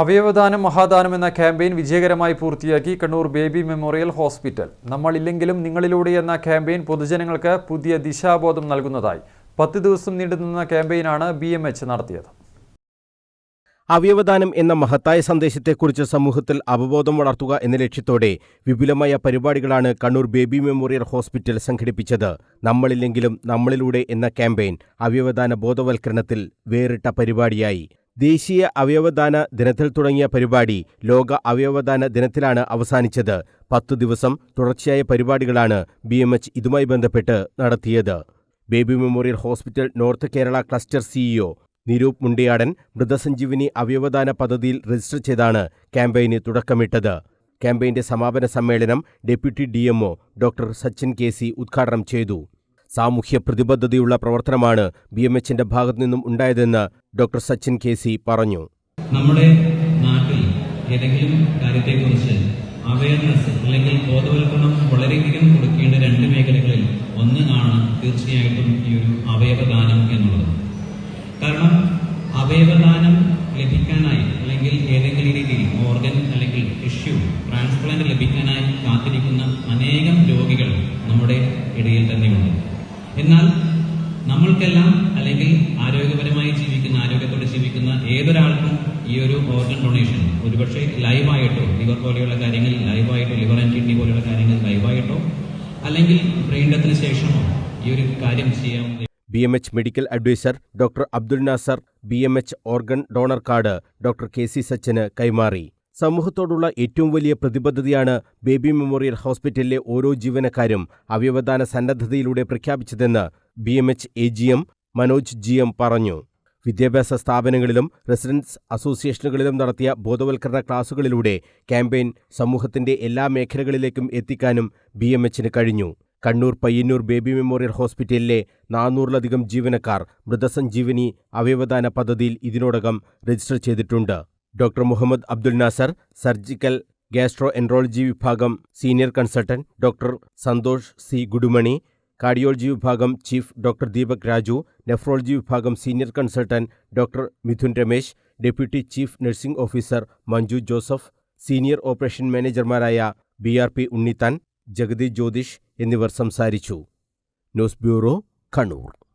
അവയവദാനം മഹാദാനം എന്ന ക്യാമ്പയിൻ വിജയകരമായി പൂർത്തിയാക്കി കണ്ണൂർ ബേബി മെമ്മോറിയൽ ഹോസ്പിറ്റൽ. നമ്മളില്ലെങ്കിലും നിങ്ങളിലൂടെ എന്ന ക്യാമ്പയിൻ പൊതുജനങ്ങൾക്ക് പുതിയ ദിശാബോധം നൽകുന്നതായി. പത്ത് ദിവസം നീണ്ടുനിന്ന ക്യാമ്പയിനാണ് ബി എം എച്ച് നടത്തിയത്. അവയവദാനം എന്ന മഹത്തായ സന്ദേശത്തെക്കുറിച്ച് സമൂഹത്തിൽ അവബോധം വളർത്തുക എന്ന ലക്ഷ്യത്തോടെ വിപുലമായ പരിപാടികളാണ് കണ്ണൂർ ബേബി മെമ്മോറിയൽ ഹോസ്പിറ്റൽ സംഘടിപ്പിച്ചത്. നമ്മളില്ലെങ്കിലും നമ്മളിലൂടെ എന്ന ക്യാമ്പയിൻ അവയവദാന ബോധവൽക്കരണത്തിൽ വേറിട്ട പരിപാടിയായി. ദേശീയ അവയവദാന ദിനത്തിൽ തുടങ്ങിയ പരിപാടി ലോക അവയവദാന ദിനത്തിലാണ് അവസാനിച്ചത്. പത്തു ദിവസം തുടർച്ചയായ പരിപാടികളാണ് ബി എം എച്ച് ഇതുമായി ബന്ധപ്പെട്ട് നടത്തിയത്. Baby memorial hospital north Kerala cluster CEO Niroop Mundiyadan Mrithasanjeevani അവയവദാന പദ്ധതിയിൽ രജിസ്റ്റർ ചെയ്താണ് ക്യാമ്പയിന് തുടക്കമിട്ടത്. ക്യാമ്പയിന്റെ സമാപന സമ്മേളനം deputy DMO doctor Sachin K C ഉദ്ഘാടനം ചെയ്തു. സാമൂഹ്യ പ്രതിബദ്ധതയുള്ള പ്രവർത്തനമാണ് ബി എം എച്ചിന്റെ ഭാഗത്തു നിന്നും ഉണ്ടായതെന്ന് ഡോക്ടർ സച്ചിൻ കെ സി പറഞ്ഞു. നമ്മുടെ നാട്ടിൽ ഏതെങ്കിലും കാര്യത്തെക്കുറിച്ച് അവയർനെസ് അല്ലെങ്കിൽ ബോധവൽക്കരണം വളരെയധികം കൊടുക്കേണ്ട രണ്ട് മേഖലകളിൽ ഒന്ന് ആണ് തീർച്ചയായിട്ടും ഈ ഒരു അവയവദാനം എന്നുള്ളത്. കാരണം അവയവദാനം ലഭിക്കാനായി അല്ലെങ്കിൽ ഏതെങ്കിലും രീതിയിൽ ഓർഗൻ അല്ലെങ്കിൽ ടിഷ്യൂ ട്രാൻസ്പ്ലാന്റ് ലഭിക്കാനായി കാത്തിരിക്കുന്ന അനേകം രോഗികൾ നമ്മുടെ ഇടയിൽ തന്നെയുണ്ട് എന്നാൽ നമ്മൾക്കെല്ലാം അല്ലെങ്കിൽ ആരോഗ്യപരമായി ജീവിക്കുന്ന ആരോഗ്യത്തോടെ ജീവിക്കുന്ന ഏതൊരാൾക്കും ഈ ഒരു ഓർഗൻ ഡൊണേഷൻ ഒരുപക്ഷെ ലൈവായിട്ടോ ലിവർ പോലെയുള്ള കാര്യങ്ങൾ ലൈവായിട്ടോ ലിവർ ആൻഡ് കിഡ്നി പോലെയുള്ള കാര്യങ്ങൾ ലൈവായിട്ടോ അല്ലെങ്കിൽ ബ്രെയിൻ ഡെത്തിന് ശേഷമോ ഈ ഒരു കാര്യം ചെയ്യാവുന്ന B M H medical adviser doctor Abdul Nasar B M H organ donor card doctor K C സച്ചിന് കൈമാറി. സമൂഹത്തോടുള്ള ഏറ്റവും വലിയ പ്രതിബദ്ധതയാണ് ബേബി മെമ്മോറിയൽ ഹോസ്പിറ്റലിലെ ഓരോ ജീവനക്കാരും അവയവദാന സന്നദ്ധതയിലൂടെ പ്രഖ്യാപിച്ചതെന്ന് B M H A G M Manoj G M പറഞ്ഞു. വിദ്യാഭ്യാസ സ്ഥാപനങ്ങളിലും റെസിഡൻസ് അസോസിയേഷനുകളിലും നടത്തിയ ബോധവൽക്കരണ ക്ലാസുകളിലൂടെ ക്യാമ്പയിൻ സമൂഹത്തിന്റെ എല്ലാ മേഖലകളിലേക്കും എത്തിക്കാനും ബി എം എച്ചിന് കഴിഞ്ഞു. കണ്ണൂർ പയ്യന്നൂർ ബേബി മെമ്മോറിയൽ ഹോസ്പിറ്റലിലെ നാനൂറിലധികം ജീവനക്കാർ മൃതസഞ്ജീവനി അവയവദാന പദ്ധതിയിൽ ഇതിനോടകം രജിസ്റ്റർ ചെയ്തിട്ടുണ്ട്. Doctor Muhammad Abdul Nasar surgical gastroenterology വിഭാഗം senior consultant doctor Santhosh C Gudumani cardiology വിഭാഗം chief doctor Deepak Raju nephrology വിഭാഗം senior consultant doctor Mithun Ramesh deputy chief nursing officer Manju Joseph senior operation മാനേജർമാരായ B R P Unnithan Jagathi Jyothish എന്നിവർ സംസാരിച്ചു. News bureau Kannur.